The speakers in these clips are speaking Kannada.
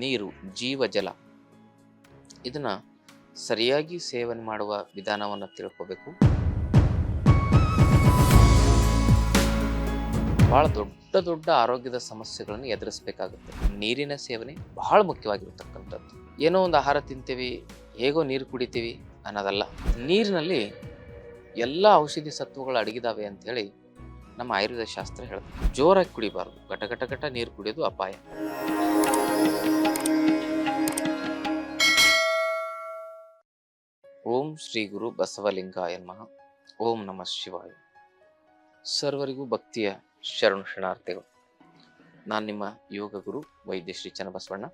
ನೀರು ಜೀವಜಲ ಇದನ್ನ ಸರಿಯಾಗಿ ಸೇವನೆ ಮಾಡುವ ವಿಧಾನವನ್ನು ತಿಳ್ಕೋಬೇಕು. ಬಹಳ ದೊಡ್ಡ ದೊಡ್ಡ ಆರೋಗ್ಯದ ಸಮಸ್ಯೆಗಳನ್ನು ಎದುರಿಸಬೇಕಾಗುತ್ತೆ. ನೀರಿನ ಸೇವನೆ ಬಹಳ ಮುಖ್ಯವಾಗಿರ್ತಕ್ಕಂಥದ್ದು. ಏನೋ ಒಂದು ಆಹಾರ ತಿಂತೀವಿ, ಹೇಗೋ ನೀರು ಕುಡಿತೀವಿ ಅನ್ನೋದಲ್ಲ. ನೀರಿನಲ್ಲಿ ಎಲ್ಲ ಔಷಧಿ ಸತ್ವಗಳು ಅಡಗಿದಾವೆ ಅಂತೇಳಿ ನಮ್ಮ ಆಯುರ್ವೇದ ಶಾಸ್ತ್ರ ಹೇಳುತ್ತೆ ಜೋರಾಗಿ ಕುಡಿಬಾರ್ದು. ಘಟ ಘಟ ಘಟ ನೀರು ಕುಡಿಯೋದು ಅಪಾಯ. ಶ್ರೀ ಗುರು ಬಸವಲಿಂಗಾಯ ನಮಃ ಓಂ ನಮಃ ಶಿವಾಯ. ಸರ್ವರಿಗೂ ಭಕ್ತಿಯ ಶರಣು ಶರಣಾರ್ಥಿಗಳು. ನಾನು ನಿಮ್ಮ ಯೋಗ ಗುರು ವೈದ್ಯ ಶ್ರೀ ಚನ್ನಬಸವಣ್ಣ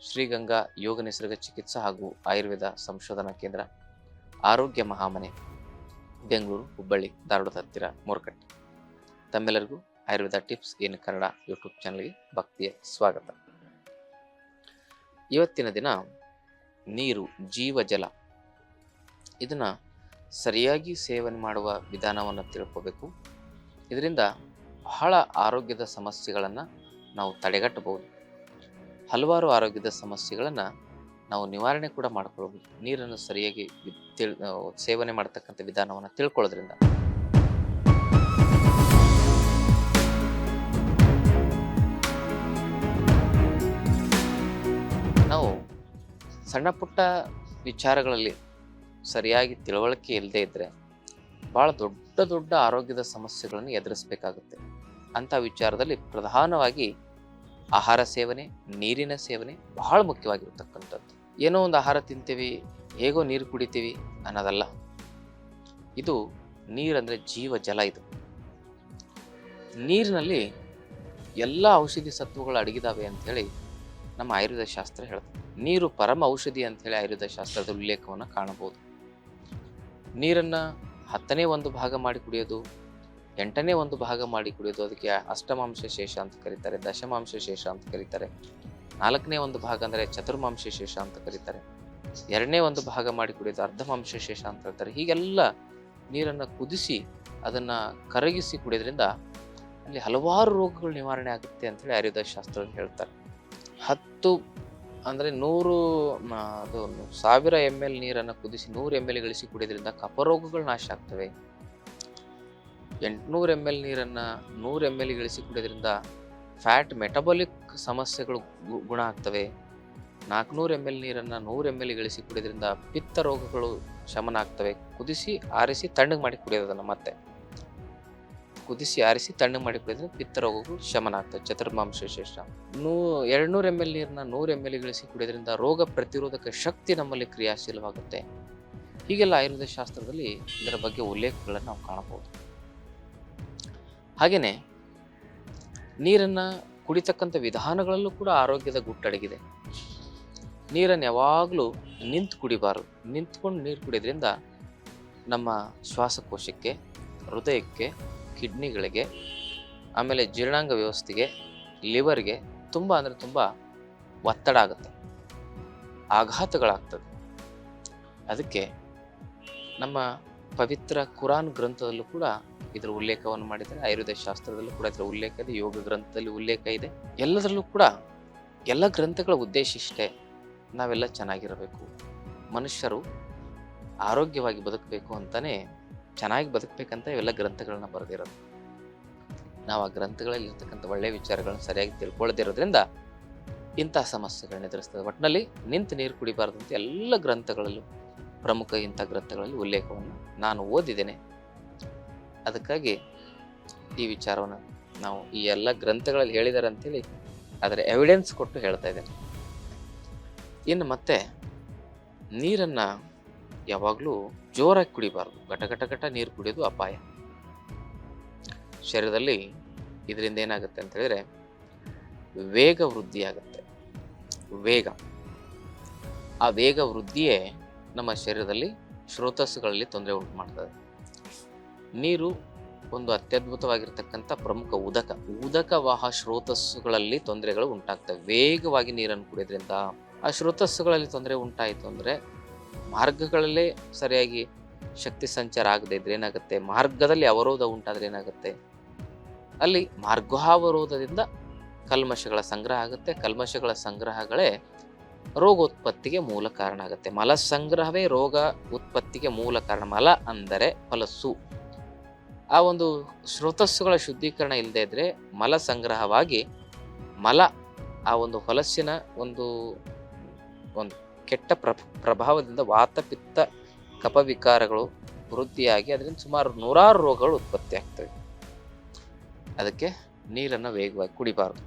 ಶ್ರೀಗಂಗಾ ಯೋಗ ನಿಸರ್ಗ ಚಿಕಿತ್ಸಾ ಹಾಗೂ ಆಯುರ್ವೇದ ಸಂಶೋಧನಾ ಕೇಂದ್ರ ಆರೋಗ್ಯ ಮಹಾಮನೆ, ಬೆಂಗಳೂರು, ಹುಬ್ಬಳ್ಳಿ ಧಾರವಾಡದ ಹತ್ತಿರ ಮೂರ್ಕಟ್ಟೆ ತಮ್ಮೆಲ್ಲರಿಗೂ Ayurveda tips in Kannada YouTube ಚಾನಲ್ಗೆ ಭಕ್ತಿಯ ಸ್ವಾಗತ. ಇವತ್ತಿನ ದಿನ ನೀರು ಜೀವಜಲ ಇದನ್ನ ಸರಿಯಾಗಿ ಸೇವನೆ ಮಾಡುವ ವಿಧಾನವನ್ನು ತಿಳ್ಕೋಬೇಕು. ಇದರಿಂದ ಬಹಳ ಆರೋಗ್ಯದ ಸಮಸ್ಯೆಗಳನ್ನು ನಾವು ತಡೆಗಟ್ಟಬಹುದು. ಹಲವಾರು ಆರೋಗ್ಯದ ಸಮಸ್ಯೆಗಳನ್ನು ನಾವು ನಿವಾರಣೆ ಕೂಡ ಮಾಡ್ಕೊಳ್ಬೋದು ನೀರನ್ನು ಸರಿಯಾಗಿ ತಿಳ್ ಸೇವನೆ ಮಾಡ್ತಕ್ಕಂಥ ವಿಧಾನವನ್ನು ತಿಳ್ಕೊಳ್ಳೋದ್ರಿಂದ. ನಾವು ಸಣ್ಣ ಪುಟ್ಟ ವಿಚಾರಗಳಲ್ಲಿ ಸರಿಯಾಗಿ ತಿಳುವಳಿಕೆ ಇಲ್ಲದೆ ಇದ್ದರೆ ಭಾಳ ದೊಡ್ಡ ದೊಡ್ಡ ಆರೋಗ್ಯದ ಸಮಸ್ಯೆಗಳನ್ನು ಎದುರಿಸಬೇಕಾಗುತ್ತೆ. ಅಂಥ ವಿಚಾರದಲ್ಲಿ ಪ್ರಧಾನವಾಗಿ ಆಹಾರ ಸೇವನೆ, ನೀರಿನ ಸೇವನೆ ಬಹಳ ಮುಖ್ಯವಾಗಿರ್ತಕ್ಕಂಥದ್ದು. ಏನೋ ಒಂದು ಆಹಾರ ತಿಂತೀವಿ, ಹೇಗೋ ನೀರು ಕುಡಿತೀವಿ ಅನ್ನೋದಲ್ಲ. ಇದು ನೀರಂದರೆ ಜೀವ ಜಲ ಇದು. ನೀರಿನಲ್ಲಿ ಎಲ್ಲ ಔಷಧಿ ಸತ್ವಗಳು ಅಡಗಿದಾವೆ ಅಂಥೇಳಿ ನಮ್ಮ ಆಯುರ್ವೇದ ಶಾಸ್ತ್ರ ಹೇಳುತ್ತೆ ನೀರು ಪರಮ ಔಷಧಿ ಅಂಥೇಳಿ ಆಯುರ್ವೇದ ಶಾಸ್ತ್ರದ ಉಲ್ಲೇಖವನ್ನು ಕಾಣಬಹುದು. ನೀರನ್ನು ಹತ್ತನೇ ಒಂದು ಭಾಗ ಮಾಡಿ ಕುಡಿಯೋದು, ಎಂಟನೇ ಒಂದು ಭಾಗ ಮಾಡಿ ಕುಡಿಯೋದು, ಅದಕ್ಕೆ ಅಷ್ಟಮಾಂಶ ಶೇಷ ಅಂತ ಕರೀತಾರೆ, ದಶಮಾಂಶ ಶೇಷ ಅಂತ ಕರೀತಾರೆ. ನಾಲ್ಕನೇ ಒಂದು ಭಾಗ ಅಂದರೆ ಚತುರ್ಮಾಂಶ ಶೇಷ ಅಂತ ಕರೀತಾರೆ. ಎರಡನೇ ಒಂದು ಭಾಗ ಮಾಡಿ ಕುಡಿಯೋದು ಅರ್ಧಮಾಂಶ ಶೇಷ ಅಂತ ಹೇಳ್ತಾರೆ. ಹೀಗೆಲ್ಲ ನೀರನ್ನು ಕುದಿಸಿ ಅದನ್ನು ಕರಗಿಸಿ ಕುಡಿಯೋದ್ರಿಂದ ಅಲ್ಲಿ ಹಲವಾರು ರೋಗಗಳು ನಿವಾರಣೆ ಆಗುತ್ತೆ ಅಂತೇಳಿ ಆಯುರ್ವೇದ ಶಾಸ್ತ್ರ ಹೇಳ್ತಾರೆ. ಹತ್ತು ಅಂದರೆ ನೂರು ಅದು ಸಾವಿರ ಎಂ ಎಲ್ ನೀರನ್ನು ಕುದಿಸಿ ನೂರು ಎಂ ಎಲ್ ಗಳಿಸಿ ಕುಡಿಯೋದ್ರಿಂದ ಕಪರೋಗಗಳು ನಾಶ ಆಗ್ತವೆ. ಎಂಟುನೂರು ಎಂ ಎಲ್ ನೀರನ್ನು ನೂರು ಎಂ ಎಲ್ ಗಳಿಸಿ ಕುಡಿಯೋದ್ರಿಂದ ಫ್ಯಾಟ್ ಮೆಟಬಾಲಿಕ್ ಸಮಸ್ಯೆಗಳು ಗುಣ ಆಗ್ತವೆ. ನಾಲ್ಕುನೂರು ಎಂ ಎಲ್ ನೀರನ್ನು ನೂರು ಎಂ ಎಲ್ ಗಳಿಸಿ ಕುಡಿಯೋದ್ರಿಂದ ಪಿತ್ತ ರೋಗಗಳು ಶಮನ ಆಗ್ತವೆ. ಕುದಿಸಿ, ಆರಿಸಿ, ತಣ್ಣಗೆ ಮಾಡಿ ಕುಡಿಯೋದನ್ನು ಮತ್ತೆ. ಕುದಿಸಿ ಆರಿಸಿ ತಣ್ಣಗೆ ಮಾಡಿ ಕುಡಿದ್ರೆ ಪಿತ್ತ ಶಮನ ಆಗ್ತದೆ, ಚತುರ್ಮಾಂಶ ಶೇಷ ನೂ, ಎರಡ್ನೂರು ಎಂ ಎಲ್ ನೀರನ್ನ ನೂರು ಎಂ ಎಲ್ ಗಳಿಸಿ ಕುಡಿಯೋದ್ರಿಂದ ರೋಗ ಪ್ರತಿರೋಧಕ ಶಕ್ತಿ ನಮ್ಮಲ್ಲಿ ಕ್ರಿಯಾಶೀಲವಾಗುತ್ತೆ. ಹೀಗೆಲ್ಲ ಆಯುರ್ವೇದ ಶಾಸ್ತ್ರದಲ್ಲಿ ಇದರ ಬಗ್ಗೆ ಉಲ್ಲೇಖಗಳನ್ನು ನಾವು ಕಾಣಬಹುದು. ಹಾಗೆಯೇ ನೀರನ್ನು ಕುಡಿತಕ್ಕಂಥ ವಿಧಾನಗಳಲ್ಲೂ ಕೂಡ ಆರೋಗ್ಯದ ಗುಟ್ಟಡಗಿದೆ. ನೀರನ್ನು ಯಾವಾಗಲೂ ನಿಂತು ಕುಡಿಬಾರದು. ನಿಂತ್ಕೊಂಡು ನೀರು ಕುಡಿಯೋದ್ರಿಂದ ನಮ್ಮ ಶ್ವಾಸಕೋಶಕ್ಕೆ, ಹೃದಯಕ್ಕೆ ಕಿಡ್ನಿಗಳಿಗೆ, ಆಮೇಲೆ ಜೀರ್ಣಾಂಗ ವ್ಯವಸ್ಥೆಗೆ, ಲಿವರ್ಗೆ ತುಂಬ ಅಂದರೆ ತುಂಬ ಒತ್ತಡ ಆಗುತ್ತೆ. ಆಘಾತಗಳಾಗ್ತದೆ. ಅದಕ್ಕೆ ನಮ್ಮ ಪವಿತ್ರ ಕುರಾನ್ ಗ್ರಂಥದಲ್ಲೂ ಕೂಡ ಇದರ ಉಲ್ಲೇಖವನ್ನು ಮಾಡಿದ್ದಾರೆ. ಆಯುರ್ವೇದ ಶಾಸ್ತ್ರದಲ್ಲೂ ಕೂಡ ಇದರ ಉಲ್ಲೇಖ ಇದೆ. ಯೋಗ ಗ್ರಂಥದಲ್ಲಿ ಉಲ್ಲೇಖ ಇದೆ. ಎಲ್ಲದರಲ್ಲೂ ಕೂಡ ಎಲ್ಲ ಗ್ರಂಥಗಳ ಉದ್ದೇಶ ಇಷ್ಟೇ. ನಾವೆಲ್ಲ ಚೆನ್ನಾಗಿರಬೇಕು. ಮನುಷ್ಯರು ಆರೋಗ್ಯವಾಗಿ ಬದುಕಬೇಕು ಅಂತಾನೆ ಚೆನ್ನಾಗಿ ಬದುಕಬೇಕಂತ ಇವೆಲ್ಲ ಗ್ರಂಥಗಳನ್ನ ಬರೆದಿರೋದು. ನಾವು ಆ ಗ್ರಂಥಗಳಲ್ಲಿ ಇರ್ತಕ್ಕಂಥ ಒಳ್ಳೆಯ ವಿಚಾರಗಳನ್ನ ಸರಿಯಾಗಿ ತಿಳ್ಕೊಳ್ಳದಿರೋದ್ರಿಂದ ಇಂತಹ ಸಮಸ್ಯೆಗಳನ್ನ ಎದುರಿಸ್ತದೆ. ಒಟ್ಟಿನಲ್ಲಿ ನಿಂತು ನೀರು ಕುಡಿಬಾರ್ದು ಅಂತ ಎಲ್ಲ ಗ್ರಂಥಗಳಲ್ಲೂ, ಪ್ರಮುಖ ಇಂಥ ಗ್ರಂಥಗಳಲ್ಲಿ ಉಲ್ಲೇಖವನ್ನು ನಾನು ಓದಿದ್ದೇನೆ. ಅದಕ್ಕಾಗಿ ಈ ವಿಚಾರವನ್ನು ನಾವು ಈ ಎಲ್ಲ ಗ್ರಂಥಗಳಲ್ಲಿ ಹೇಳಿದ್ದಾರೆ ಅಂತೇಳಿ ಅದರ ಎವಿಡೆನ್ಸ್ ಕೊಟ್ಟು ಹೇಳ್ತಾ ಇದ್ದೇನೆ. ಇನ್ನು ಮತ್ತೆ ನೀರನ್ನು ಯಾವಾಗಲೂ ಜೋರಾಗಿ ಕುಡಿಬಾರ್ದು. ಘಟ ಘಟ ಘಟ ನೀರು ಕುಡಿಯೋದು ಅಪಾಯ. ಶರೀರದಲ್ಲಿ ಇದರಿಂದ ಏನಾಗುತ್ತೆ ಅಂತ ಹೇಳಿದ್ರೆ ವೇಗ ವೃದ್ಧಿ ಆಗುತ್ತೆ. ವೇಗ. ಆ ವೇಗ ವೃದ್ಧಿಯೇ ನಮ್ಮ ಶರೀರದಲ್ಲಿ ಶ್ರೋತಸ್ಸುಗಳಲ್ಲಿ ತೊಂದರೆ ಉಂಟು ಮಾಡ್ತದೆ. ನೀರು ಒಂದು ಅತ್ಯದ್ಭುತವಾಗಿರ್ತಕ್ಕಂಥ ಪ್ರಮುಖ ಉದಕ. ಉದಕವಾಹ ಶ್ರೋತಸ್ಸುಗಳಲ್ಲಿ ತೊಂದರೆಗಳು ಉಂಟಾಗ್ತವೆ. ವೇಗವಾಗಿ ನೀರನ್ನು ಕುಡಿಯೋದ್ರಿಂದ ಆ ಶ್ರೋತಸ್ಸುಗಳಲ್ಲಿ ತೊಂದರೆ ಉಂಟಾಯಿತು ಅಂದರೆ ಮಾರ್ಗಗಳಲ್ಲೇ ಸರಿಯಾಗಿ ಶಕ್ತಿ ಸಂಚಾರ ಆಗದೆ ಇದ್ರೆ ಏನಾಗುತ್ತೆ? ಮಾರ್ಗದಲ್ಲಿ ಅವರೋಧ ಉಂಟಾದರೆ ಏನಾಗುತ್ತೆ? ಅಲ್ಲಿ ಮಾರ್ಗಾವರೋಧದಿಂದ ಕಲ್ಮಶಗಳ ಸಂಗ್ರಹ ಆಗುತ್ತೆ. ಕಲ್ಮಶಗಳ ಸಂಗ್ರಹಗಳೇ ರೋಗೋತ್ಪತ್ತಿಗೆ ಮೂಲ ಕಾರಣ ಆಗುತ್ತೆ. ಮಲ ಸಂಗ್ರಹವೇ ರೋಗ ಉತ್ಪತ್ತಿಗೆ ಮೂಲ ಕಾರಣ. ಮಲ ಅಂದರೆ ಹೊಲಸು ಆ ಒಂದು ಸ್ರೋತಸ್ಸುಗಳ ಶುದ್ಧೀಕರಣ ಇಲ್ಲದೆ ಇದ್ದರೆ ಮಲ ಸಂಗ್ರಹವಾಗಿ ಮಲ ಆ ಒಂದು ಹೊಲಸಿನ ಒಂದು ಒಂದು ಕೆಟ್ಟ ಪ್ರ, ಪ್ರಭಾವದಿಂದ ವಾತಪಿತ್ತ ಕಪವಿಕಾರಗಳು ವೃದ್ಧಿಯಾಗಿ ಅದರಿಂದ ಸುಮಾರು ನೂರಾರು ರೋಗಗಳು ಉತ್ಪತ್ತಿ ಆಗ್ತವೆ. ಅದಕ್ಕೆ ನೀರನ್ನು ವೇಗವಾಗಿ ಕುಡಿಬಾರ್ದು.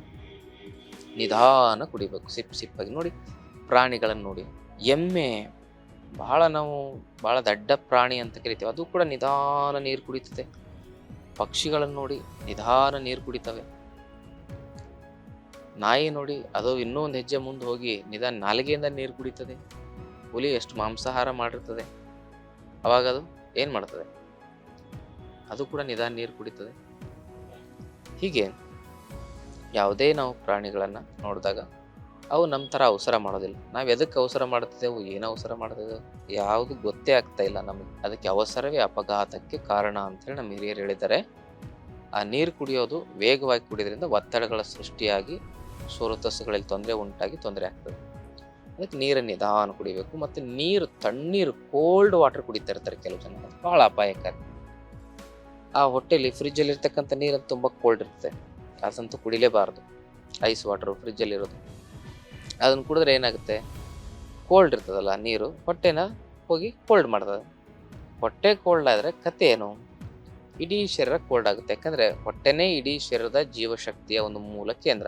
ನಿಧಾನ ಕುಡಿಬೇಕು. ಸಿಪ್, ಸಿಪ್ಪಾಗಿ ನೋಡಿ, ಪ್ರಾಣಿಗಳನ್ನು ನೋಡಿ. ಎಮ್ಮೆ, ಬಹಳ ನಾವು, ಬಹಳ ದಡ್ಡ ಪ್ರಾಣಿ ಅಂತ ಕರಿತೀವಿ. ಅದು ಕೂಡ ನಿಧಾನ ನೀರು ಕುಡಿತದೆ. ಪಕ್ಷಿಗಳನ್ನು ನೋಡಿ ನಿಧಾನ ನೀರು ಕುಡಿತವೆ. ನಾಯಿ ನೋಡಿ ಅದು ಇನ್ನೂ ಒಂದು ಹೆಜ್ಜೆ ಮುಂದೆ ಹೋಗಿ ನಿಧಾನ ನಾಲಿಗೆಯಿಂದ ನೀರು ಕುಡಿತದೆ. ಹುಲಿ ಎಷ್ಟು ಮಾಂಸಾಹಾರ ಮಾಡಿರ್ತದೆ. ಅವಾಗ ಅದು ಏನು ಮಾಡ್ತದೆ? ಅದು ಕೂಡ ನಿಧಾನ ನೀರು ಕುಡಿತದೆ. ಹೀಗೆ ಯಾವುದೇ ನಾವು ಪ್ರಾಣಿಗಳನ್ನು ನೋಡಿದಾಗ ಅವು ನಮ್ಮ ಥರ ಅವಸರ ಮಾಡೋದಿಲ್ಲ. ನಾವು ಎದಕ್ಕೆ ಅವಸರ ಮಾಡ್ತಿದ್ದೆವು, ಏನು ಅವಸರ ಮಾಡ್ತಿದ್ದೆವು, ಯಾವುದು ಗೊತ್ತೇ ಆಗ್ತಾ ಇಲ್ಲ ನಮಗೆ. ಅದಕ್ಕೆ ಅವಸರವೇ ಅಪಘಾತಕ್ಕೆ ಕಾರಣ ಅಂತೇಳಿ ನಮ್ಮ ಹಿರಿಯರು ಹೇಳಿದ್ದಾರೆ. ಆ ನೀರು ಕುಡಿಯೋದು ವೇಗವಾಗಿ ಕುಡಿಯೋದ್ರಿಂದ ಒತ್ತಡಗಳ ಸೃಷ್ಟಿಯಾಗಿ ಸೋರತಸ್ಸುಗಳಲ್ಲಿ ತೊಂದರೆ ಉಂಟಾಗಿ ತೊಂದರೆ ಆಗ್ತದೆ. ಅದಕ್ಕೆ ನೀರನ್ನು ನಿಧಾನ ಕುಡಿಬೇಕು. ಮತ್ತು ನೀರು, ತಣ್ಣೀರು ಕೋಲ್ಡ್ ವಾಟರ್ ಕುಡಿತಾ ಇರ್ತಾರೆ ಕೆಲವು ಜನ. ಅದು ಭಾಳ ಅಪಾಯಕಾರಿ. ಆ ಹೊಟ್ಟೆಯಲ್ಲಿ ಫ್ರಿಜ್ಜಲ್ಲಿ ಇರ್ತಕ್ಕಂಥ ನೀರನ್ನು ತುಂಬ ಕೋಲ್ಡ್ ಇರುತ್ತೆ. ಅದಂತೂ ಕುಡಿಲೇಬಾರ್ದು. ಐಸ್ ವಾಟರು ಫ್ರಿಜ್ಜಲ್ಲಿ ಇರೋದು ಅದನ್ನು ಕುಡಿದ್ರೆ ಏನಾಗುತ್ತೆ? ಕೋಲ್ಡ್ ಇರ್ತದಲ್ಲ ನೀರು, ಹೊಟ್ಟೆನ ಹೋಗಿ ಕೋಲ್ಡ್ ಮಾಡ್ತದೆ. ಹೊಟ್ಟೆ ಕೋಲ್ಡ್ ಆದರೆ ಕತೆ ಏನು? ಇಡೀ ಶರೀರ ಕೋಲ್ಡ್ ಆಗುತ್ತೆ. ಯಾಕಂದರೆ ಹೊಟ್ಟೆನೇ ಇಡೀ ಶರೀರದ ಜೀವಶಕ್ತಿಯ ಒಂದು ಮೂಲ ಕೇಂದ್ರ.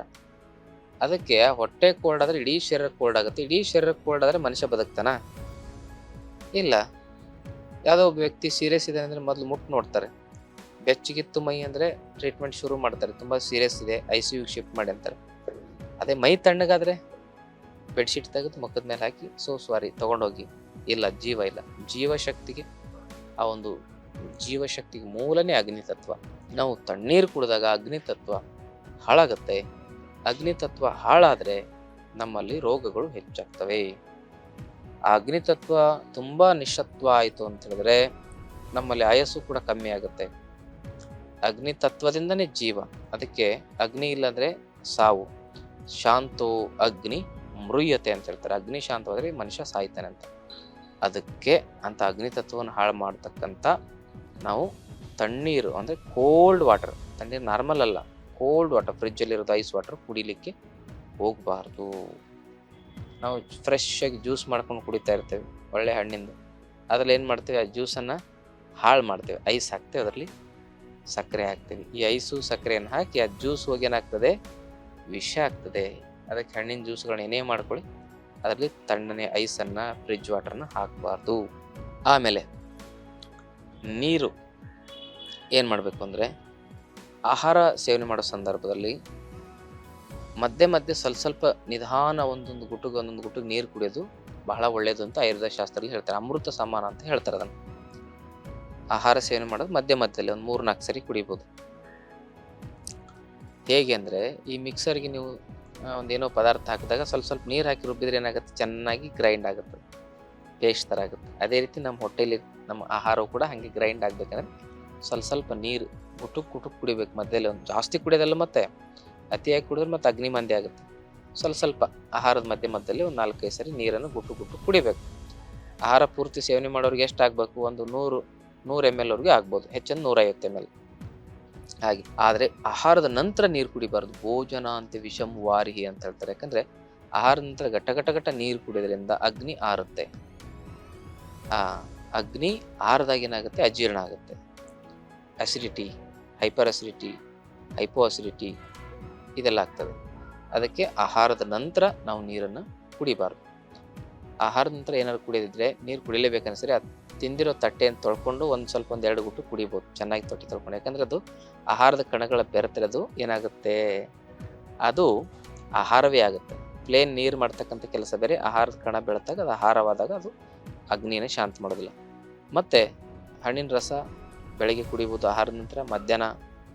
ಅದಕ್ಕೆ ಹೊಟ್ಟೆ ಕೋಲ್ಡ್ ಆದರೆ ಇಡೀ ಶರೀರ ಕೋಲ್ಡ್ ಆಗುತ್ತೆ, ಇಡೀ ಶರೀರ ಕೋಲ್ಡ್ ಆದರೆ ಮನುಷ್ಯ ಬದುಕ್ತಾನ? ಇಲ್ಲ. ಯಾವುದೋ ಒಬ್ಬ ವ್ಯಕ್ತಿ ಸೀರಿಯಸ್ ಇದೆ ಅಂದರೆ ಮೊದಲು ಮುಟ್ಟು ನೋಡ್ತಾರೆ. ಬೆಚ್ಚಗಿತ್ತು ಮೈ ಅಂದರೆ ಟ್ರೀಟ್ಮೆಂಟ್ ಶುರು ಮಾಡ್ತಾರೆ, ತುಂಬ ಸೀರಿಯಸ್ ಇದೆ ಐ ಸಿ ಯು ಶಿಫ್ಟ್ ಮಾಡಿ ಅಂತಾರೆ. ಅದೇ ಮೈ ತಣ್ಣಗಾದರೆ ಬೆಡ್ಶೀಟ್ ತೆಗೆದು ಮುಖದ ಮೇಲೆ ಹಾಕಿ ಸೊ ಸಾರಿ ತೊಗೊಂಡೋಗಿ. ಇಲ್ಲ, ಜೀವ ಇಲ್ಲ. ಜೀವಶಕ್ತಿಗೆ ಆ ಒಂದು ಜೀವಶಕ್ತಿಗೆ ಮೂಲನೇ ಅಗ್ನಿ ತತ್ವ ನಾವು ತಣ್ಣೀರು ಕುಡಿದಾಗ ಅಗ್ನಿ ತತ್ವ ಹಾಳಾಗುತ್ತೆ. ಅಗ್ನಿ ತತ್ವ ಹಾಳಾದರೆ ನಮ್ಮಲ್ಲಿ ರೋಗಗಳು ಹೆಚ್ಚಾಗ್ತವೆ. ಆ ಅಗ್ನಿ ತತ್ವ ತುಂಬ ನಿಶತ್ವ ಆಯಿತು ಅಂತ ಹೇಳಿದ್ರೆ ನಮ್ಮಲ್ಲಿ ಆಯಸ್ಸು ಕೂಡ ಕಮ್ಮಿ ಆಗುತ್ತೆ. ಅಗ್ನಿ ತತ್ವದಿಂದನೇ ಜೀವ. ಅದಕ್ಕೆ ಅಗ್ನಿ ಇಲ್ಲಂದ್ರೆ ಸಾವು. ಶಾಂತೋ, ಅಗ್ನಿ ಮೃಯ್ಯತೆ ಅಂತ ಹೇಳ್ತಾರೆ. ಅಗ್ನಿ ಶಾಂತವಾದರೆ ಮನುಷ್ಯ ಸಾಯ್ತಾನೆ ಅಂತ. ಅದಕ್ಕೆ ಅಂತ ಅಗ್ನಿ ತತ್ವವನ್ನು ಹಾಳು ಮಾಡ್ತಕ್ಕಂಥ ನಾವು ತಣ್ಣೀರು ಅಂದರೆ ಕೋಲ್ಡ್ ವಾಟರ್ ತಣ್ಣೀರು ನಾರ್ಮಲ್ ಅಲ್ಲ. ಕೋಲ್ಡ್ ವಾಟರ್ ಫ್ರಿಜ್ಜಲ್ಲಿರೋದು ಐಸ್ ವಾಟರ್ ಕುಡಿಲಿಕ್ಕೆ ಹೋಗಬಾರ್ದು. ನಾವು ಫ್ರೆಶ್ ಆಗಿ ಜ್ಯೂಸ್ ಮಾಡ್ಕೊಂಡು ಕುಡಿತಾ ಇರ್ತೇವೆ ಒಳ್ಳೆ ಹಣ್ಣಿಂದು. ಅದ್ರಲ್ಲಿ ಏನು ಮಾಡ್ತೇವೆ? ಆ ಜ್ಯೂಸನ್ನು ಹಾಳು ಮಾಡ್ತೇವೆ. ಐಸ್ ಹಾಕ್ತೇವೆ, ಅದರಲ್ಲಿ ಸಕ್ಕರೆ ಹಾಕ್ತೇವೆ. ಈ ಐಸು ಸಕ್ಕರೆಯನ್ನು ಹಾಕಿ ಆ ಜ್ಯೂಸ್ ಹೋಗಿ ಏನಾಗ್ತದೆ? ವಿಷ ಆಗ್ತದೆ. ಅದಕ್ಕೆ ಹಣ್ಣಿನ ಜ್ಯೂಸ್ಗಳನ್ನ ಏನೇ ಮಾಡ್ಕೊಳ್ಳಿ, ಅದರಲ್ಲಿ ತಣ್ಣನೆ ಐಸನ್ನು ಫ್ರಿಜ್ ವಾಟರ್ನ ಹಾಕಬಾರ್ದು. ಆಮೇಲೆ ನೀರು ಏನು ಮಾಡಬೇಕು ಅಂದರೆ ಆಹಾರ ಸೇವನೆ ಮಾಡೋ ಸಂದರ್ಭದಲ್ಲಿ ಮಧ್ಯೆ ಮಧ್ಯೆ ಸ್ವಲ್ಪ ಸ್ವಲ್ಪ ನಿಧಾನ ಒಂದೊಂದು ಗುಟ್ಟಿಗೆ ಒಂದೊಂದು ಗುಟ್ಟಿಗೆ ನೀರು ಕುಡಿಯೋದು ಬಹಳ ಒಳ್ಳೆಯದು ಅಂತ ಆಯುರ್ವೇದ ಶಾಸ್ತ್ರದಲ್ಲಿ ಹೇಳ್ತಾರೆ. ಅಮೃತ ಸಮಾನ ಅಂತ ಹೇಳ್ತಾರೆ ಅದನ್ನು. ಆಹಾರ ಸೇವನೆ ಮಾಡೋದು ಮಧ್ಯ ಮಧ್ಯದಲ್ಲಿ ಒಂದು ಮೂರು ನಾಲ್ಕು ಸರಿ ಕುಡಿಬೋದು. ಹೇಗೆ ಅಂದರೆ ಈ ಮಿಕ್ಸರ್ಗೆ ನೀವು ಒಂದೇನೋ ಪದಾರ್ಥ ಹಾಕಿದಾಗ ಸ್ವಲ್ಪ ಸ್ವಲ್ಪ ನೀರು ಹಾಕಿ ರುಬ್ಬಿದ್ರೆ ಏನಾಗುತ್ತೆ? ಚೆನ್ನಾಗಿ ಗ್ರೈಂಡ್ ಆಗುತ್ತೆ. ಪೇಸ್ಟ್ ಥರ ಆಗುತ್ತೆ. ಅದೇ ರೀತಿ ನಮ್ಮ ಹೊಟ್ಟೆಲಿ ನಮ್ಮ ಆಹಾರವು ಕೂಡ ಹಾಗೆ ಗ್ರೈಂಡ್ ಆಗಬೇಕಂದ್ರೆ ಸ್ವಲ್ಪ ಸ್ವಲ್ಪ ನೀರು ಗುಟುಕ್ ಕುಟುಕ್ ಕುಡಿಬೇಕು ಮಧ್ಯದಲ್ಲಿ. ಒಂದು ಜಾಸ್ತಿ ಕುಡಿಯೋದಲ್ಲ ಮತ್ತೆ, ಅತಿಯಾಗಿ ಕುಡಿದ್ರೆ ಮತ್ತೆ ಅಗ್ನಿ ಮಂದಿ ಆಗುತ್ತೆ. ಸ್ವಲ್ಪ ಸ್ವಲ್ಪ ಆಹಾರದ ಮಧ್ಯ ಮಧ್ಯದಲ್ಲಿ ಒಂದು ನಾಲ್ಕೈದು ಸರಿ ನೀರನ್ನು ಗುಟ್ಟು ಗುಟ್ಟು ಕುಡಿಬೇಕು. ಆಹಾರ ಪೂರ್ತಿ ಸೇವನೆ ಮಾಡೋರಿಗೆ ಎಷ್ಟು ಆಗಬೇಕು ಒಂದು ನೂರು ನೂರು ಎಂ ಎಲ್ ಅವ್ರಿಗೆ ಆಗ್ಬೋದು. ಹೆಚ್ಚಂದು ನೂರೈವತ್ತು ಎಂ ಎಲ್ ಹಾಗೆ. ಆದರೆ ಆಹಾರದ ನಂತರ ನೀರು ಕುಡಿಬಾರ್ದು. ಭೋಜನ ಅಂತ ವಿಷಮ ವಾರಿಹಿ ಅಂತ ಹೇಳ್ತಾರೆ. ಯಾಕಂದರೆ ಆಹಾರದ ನಂತರ ಘಟ ಘಟ ಘಟ ನೀರು ಕುಡಿಯೋದ್ರಿಂದ ಅಗ್ನಿ ಆರುತ್ತೆ. ಆ, ಅಗ್ನಿ ಆರದಾಗ ಏನಾಗುತ್ತೆ? ಅಜೀರ್ಣ ಆಗುತ್ತೆ. Acidity hyper acidity hypo acidity ಇದೆಲ್ಲ ಆಗ್ತದೆ. ಅದಕ್ಕೆ ಆಹಾರದ ನಂತರ ನಾವು ನೀರನ್ನು ಕುಡಿಬಾರ್ದು. ಆಹಾರದ ನಂತರ ಏನಾದ್ರು ಕುಡಿಯೋದಿದ್ರೆ ನೀರು ಕುಡಿಲೇಬೇಕನ್ಸರಿ ಅದು ತಿಂದಿರೋ ತಟ್ಟೆಯನ್ನು ತೊಳ್ಕೊಂಡು ಒಂದು ಸ್ವಲ್ಪ ಒಂದು ಎರಡು ಗುಟ್ಟು ಕುಡಿಬೋದು. ಚೆನ್ನಾಗಿ ತೊಟ್ಟೆ ತೊಳ್ಕೊಂಡು. ಯಾಕಂದ್ರೆ ಅದು ಆಹಾರದ ಕಣಗಳ ಬೆರೆತಿರೋದು ಏನಾಗುತ್ತೆ? ಅದು ಆಹಾರವೇ ಆಗುತ್ತೆ. ಪ್ಲೇನ್ ನೀರು ಮಾಡ್ತಕ್ಕಂಥ ಕೆಲಸ ಬೇರೆ, ಆಹಾರದ ಕಣ ಬೆಳೆದಾಗ ಅದು ಆಹಾರವಾದಾಗ ಅದು ಅಗ್ನಿಯನ್ನು ಶಾಂತ ಮಾಡೋದಿಲ್ಲ. ಮತ್ತು ಹಣ್ಣಿನ ರಸ ಬೆಳಗ್ಗೆ ಕುಡಿಬೋದು, ಆಹಾರದ ನಂತರ ಮಧ್ಯಾಹ್ನ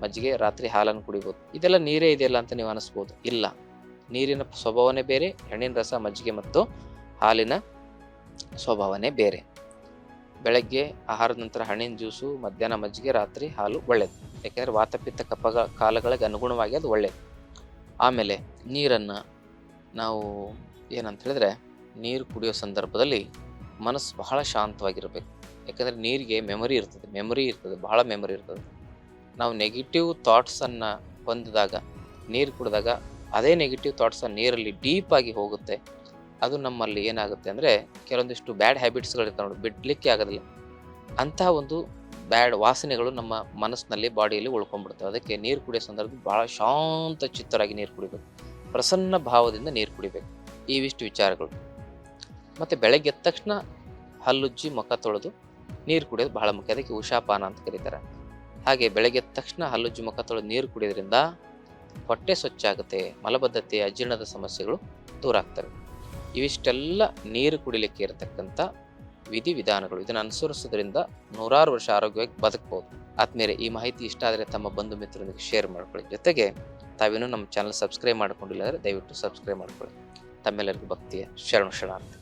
ಮಜ್ಜಿಗೆ, ರಾತ್ರಿ ಹಾಲನ್ನು ಕುಡಿಬೋದು. ಇದೆಲ್ಲ ನೀರೇ ಇದೆಯಲ್ಲ ಅಂತ ನೀವು ಅನಿಸ್ಬೋದು. ಇಲ್ಲ. ನೀರಿನ ಸ್ವಭಾವನೇ ಬೇರೆ ಹಣ್ಣಿನ ರಸ, ಮಜ್ಜಿಗೆ ಮತ್ತು ಹಾಲಿನ ಸ್ವಭಾವನೇ ಬೇರೆ. ಬೆಳಗ್ಗೆ ಆಹಾರದ ನಂತರ ಹಣ್ಣಿನ ಜ್ಯೂಸು, ಮಧ್ಯಾಹ್ನ ಮಜ್ಜಿಗೆ, ರಾತ್ರಿ ಹಾಲು ಒಳ್ಳೆಯದು ಯಾಕೆಂದರೆ ವಾತಪಿತ್ತ ಕಪ್ಪಗ ಕಾಲಗಳಿಗೆ ಅನುಗುಣವಾಗಿ ಅದು ಒಳ್ಳೆಯದು ಆಮೇಲೆ ನೀರನ್ನು ನಾವು ಏನಂತ ಹೇಳಿದ್ರೆ ನೀರು ಕುಡಿಯೋ ಸಂದರ್ಭದಲ್ಲಿ ಮನಸ್ಸು ಬಹಳ ಶಾಂತವಾಗಿರಬೇಕು. ಯಾಕಂದರೆ ನೀರಿಗೆ ಮೆಮೊರಿ ಇರ್ತದೆ ಮೆಮೊರಿ ಇರ್ತದೆ, ಬಹಳ ಮೆಮೊರಿ ಇರ್ತದೆ. ನಾವು ನೆಗೆಟಿವ್ ಥಾಟ್ಸನ್ನು ಹೊಂದಿದಾಗ, ನೀರು ಕುಡಿದಾಗ ಅದೇ ನೆಗೆಟಿವ್ ಥಾಟ್ಸ್ ನೀರಲ್ಲಿ ಡೀಪ್ ಆಗಿ ಹೋಗುತ್ತೆ. ಅದು ನಮ್ಮಲ್ಲಿ ಏನಾಗುತ್ತೆ ಅಂದರೆ, ಕೆಲವೊಂದಿಷ್ಟು ಬ್ಯಾಡ್ ಹ್ಯಾಬಿಟ್ಸ್ಗಳಿರ್ತಾವೆ ನೋಡಿ, ಬಿಡಲಿಕ್ಕೆ ಆಗೋದಿಲ್ಲ. ಅಂತಹ ಒಂದು ಬ್ಯಾಡ್ ವಾಸನೆಗಳು ನಮ್ಮ ಮನಸ್ಸಿನಲ್ಲಿ, ಬಾಡಿಯಲ್ಲಿ ಉಳ್ಕೊಂಡ್ಬಿಡ್ತವೆ. ಅದಕ್ಕೆ ನೀರು ಕುಡಿಯೋ ಸಂದರ್ಭದಲ್ಲಿ ಭಾಳ ಶಾಂತ ಚಿತ್ತರಾಗಿ ನೀರು ಕುಡಿಬೇಕು. ಪ್ರಸನ್ನ ಭಾವದಿಂದ ನೀರು ಕುಡಿಬೇಕು. ಇವಿಷ್ಟು ವಿಚಾರಗಳು. ಮತ್ತು ಬೆಳಗ್ಗೆ ಎದ್ದ ತಕ್ಷಣ ಹಲ್ಲುಜ್ಜಿ ಮುಖ ತೊಳೆದು ನೀರು ಕುಡಿಯೋದು ಬಹಳ ಮುಖ್ಯ. ಅದಕ್ಕೆ ಉಷಾಪಾನ ಅಂತ ಕರೀತಾರೆ. ಹಾಗೆ ಬೆಳಗ್ಗೆ ತಕ್ಷಣ ಹಲ್ಲುಜ್ಜು ಮುಖ ತೊಳೆದು ನೀರು ಕುಡಿಯೋದ್ರಿಂದ ಹೊಟ್ಟೆ ಸ್ವಚ್ಛ ಆಗುತ್ತೆ ಮಲಬದ್ಧತೆ ಅಜೀರ್ಣದ ಸಮಸ್ಯೆಗಳು ದೂರ ಆಗ್ತವೆ. ಇವಿಷ್ಟೆಲ್ಲ ನೀರು ಕುಡಿಲಿಕ್ಕೆ ಇರತಕ್ಕಂಥ ವಿಧಿ ವಿಧಾನಗಳು ಇದನ್ನು ಅನುಸರಿಸೋದ್ರಿಂದ ನೂರಾರು ವರ್ಷ ಆರೋಗ್ಯವಾಗಿ ಬದುಕಬಹುದು ಆದ್ಮೇಲೆ ಈ ಮಾಹಿತಿ ಇಷ್ಟ ಆದರೆ ತಮ್ಮ ಬಂಧು ಮಿತ್ರರೊಂದಿಗೆ ಶೇರ್ ಮಾಡ್ಕೊಳ್ಳಿ. ಜೊತೆಗೆ ತಾವೇನು ನಮ್ಮ ಚಾನಲ್ ಸಬ್ಸ್ಕ್ರೈಬ್ ಮಾಡ್ಕೊಂಡಿಲ್ಲ ಅಂದರೆ ದಯವಿಟ್ಟು ಸಬ್ಸ್ಕ್ರೈಬ್ ಮಾಡ್ಕೊಳ್ಳಿ. ತಮ್ಮೆಲ್ಲರಿಗೂ ಭಕ್ತಿಯ ಶರಣ ಶರಣಾರ್ಥಿ.